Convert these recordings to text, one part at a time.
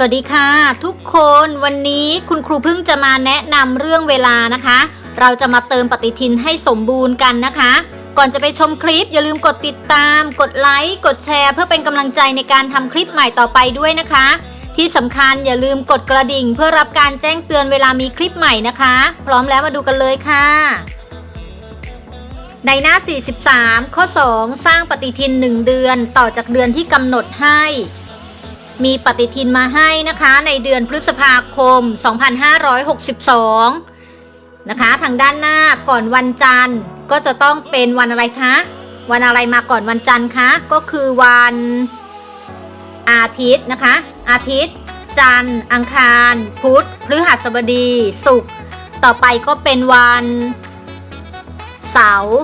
สวัสดีค่ะ ทุกคนวันนี้คุณครูพึ่งจะมาแนะนำเรื่องเวลานะคะ เราจะมาเติมปฏิทินให้สมบูรณ์กันนะคะ ก่อนจะไปชมคลิปอย่าลืมกดติดตาม กดไลค์กดแชร์เพื่อเป็นกำลังใจในการทำคลิปใหม่ต่อไปด้วยนะคะ ที่สำคัญอย่าลืมกดกระดิ่ง เพื่อรับการแจ้งเตือนเวลามีคลิปใหม่นะคะ พร้อมแล้วมาดูกันเลยค่ะ ในหน้า 43 ข้อ 2 สร้างปฏิทิน 1 เดือนต่อจากเดือนที่กำหนดให้ มีปฏิทินมาให้นะคะในเดือนพฤษภาคม 2562 นะคะ ทางด้านหน้าก่อนวันจันทร์ก็จะต้องเป็นวันอะไรคะ วันอะไรมาก่อนวันจันทร์คะก็คือวันอาทิตย์นะคะ อาทิตย์ จันทร์ อังคาร พุธพฤหัสบดีศุกร์ต่อไปก็เป็นวันเสาร์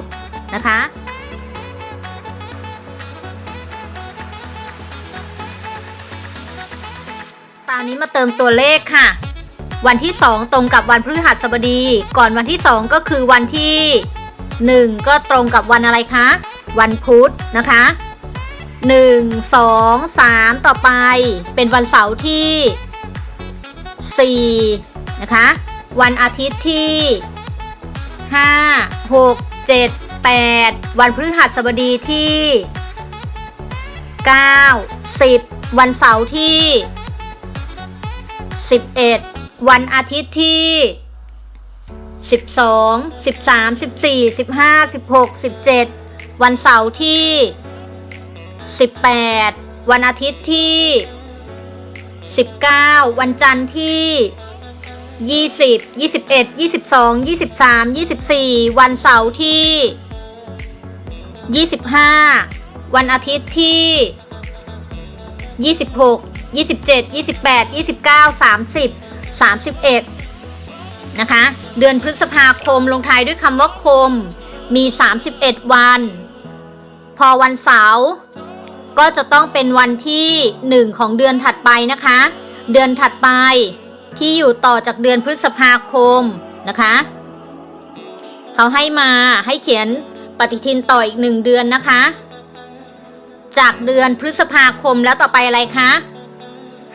นะคะ ตอนนี้มาเติมตัวเลขค่ะ วันที่ 2 ตรงกับวันพฤหัสบดี ก่อนวันที่ 2 ก็คือวันที่ 1 ก็ตรงกับวันอะไรคะ วันพุธนะคะ 1 2 3 ต่อไป เป็นวันเสาร์ที่ 4 นะคะ วันอาทิตย์ที่ 5 6 7 8 วันพฤหัสบดีที่ 9 10 วันเสาร์ที่ 11 วันอาทิตย์ที่ 12 13 14 15 16 17 วันเสาร์ที่ 18 วันอาทิตย์ที่ 19 วันจันทร์ที่ 20 21 22 23 24 วันเสาร์ที่ 25 วันอาทิตย์ที่ 26 27 28 29 30 31 นะคะ เดือนพฤษภาคมลงท้ายด้วยคำว่าคม มี 31 วัน พอวันเสาร์ก็จะต้องเป็นวันที่ 1 ของเดือนถัดไปนะคะ เดือนถัดไปที่อยู่ต่อจากเดือนพฤษภาคมนะคะเขาให้มาให้เขียนปฏิทินต่ออีกหนึ่งเดือนนะคะ จากเดือนพฤษภาคมแล้วต่อไปอะไรคะ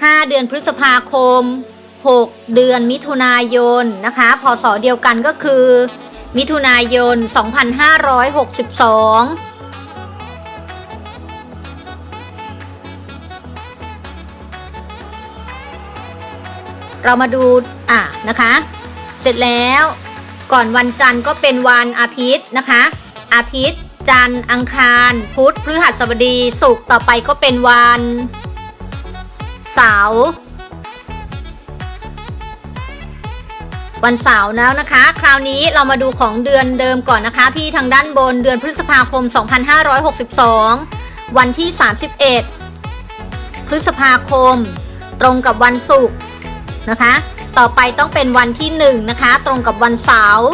5 เดือนพฤษภาคม 6 เดือนมิถุนายนนะคะ พศเดียวกันก็คือ มิถุนายน 2562เรามาดูอะนะคะ เสร็จแล้วก่อนวันจันทร์ก็เป็นวันอาทิตย์นะคะ อาทิตย์ จันทร์อังคาร พุธพฤหัสบดีศุกร์ต่อไปก็เป็นวัน เสาร์วันเสาร์แล้วนะคะ คราวนี้เรามาดูของเดือนเดิมก่อนนะคะ ที่ทางด้านบนเดือนพฤษภาคม 2562 วันที่ 31 พฤษภาคม ตรงกับวันศุกร์นะคะ ต่อไปต้องเป็นวันที่ 1 นะคะ ตรงกับวันเสาร์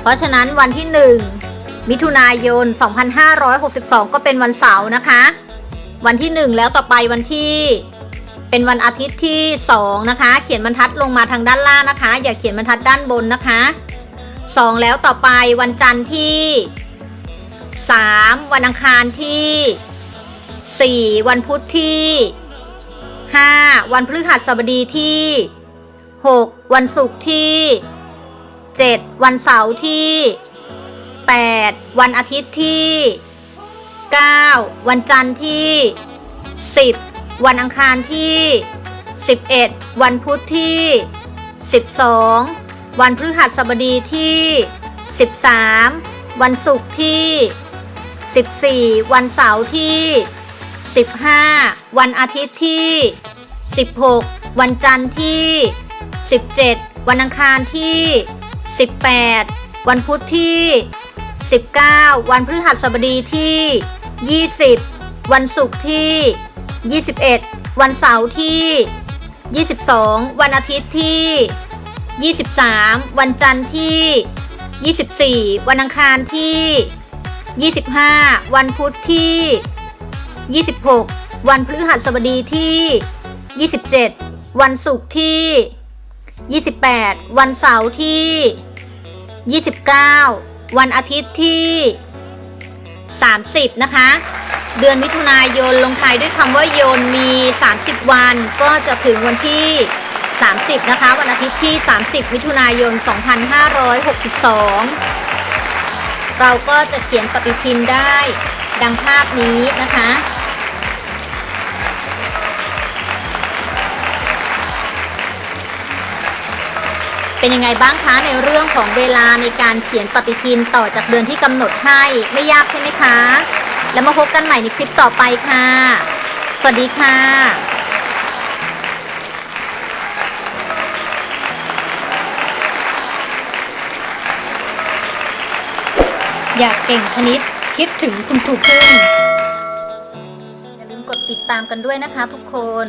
เพราะฉะนั้นวันที่ 1 มิถุนายน 2562 ก็เป็นวันเสาร์นะคะ วันที่ 1 แล้วต่อไปวันที่ เป็นวันอาทิตย์ที่ 2 นะคะ เขียนบรรทัดลงมาทางด้านล่างนะคะ อย่าเขียนบรรทัดด้านบนนะคะ 2 แล้วต่อไปวันจันทร์ที่ 3 วันอังคารที่ 4 วันพุธที่ 5 วันพฤหัสบดีที่ 6 วันศุกร์ที่ 7 วันเสาร์ที่ 8 วันอาทิตย์ที่ 9 วันจันทร์ที่ 10 วันอังคารที่ 11 วันพุธที่ 12 วันพฤหัสบดีที่ 13 วันศุกร์ที่ 14 วันเสาร์ที่ 15 วันอาทิตย์ที่ 16 วันจันทร์ที่ 17 วันอังคารที่ 18 วันพุธที่ 19 วันพฤหัสบดีที่ 20 วันศุกร์ที่ 21 วันเสาร์ที่ 22 วันอาทิตย์ที่ 23 วันจันทร์ที่ 24 วันอังคารที่ 25 วันพุธที่ 26 วันพฤหัสบดีที่ 27 วันศุกร์ที่ 28 วันเสาร์ที่ 29 วันอาทิตย์ที่ 30 นะคะ เดือนมิถุนายนลงท้ายด้วยคำว่าโยนมี 30 วัน ก็จะถึงวันที่ 30 นะคะ วันอาทิตย์ที่ 30 มิถุนายน 2562 เราก็จะเขียนปฏิทินได้ดังภาพนี้นะคะ เป็นยังไงบ้างคะในเรื่องของเวลาในการเขียนปฏิทินต่อจากเดือนที่กำหนดให้ไม่ยากใช่ไหมคะ แล้วมาพบกันใหม่ในคลิปต่อไปค่ะ สวัสดีค่ะอยากเก่งคณิตคิดถึงคุณครูพึ่งอย่าลืมกดติดตามกันด้วยนะคะทุกคน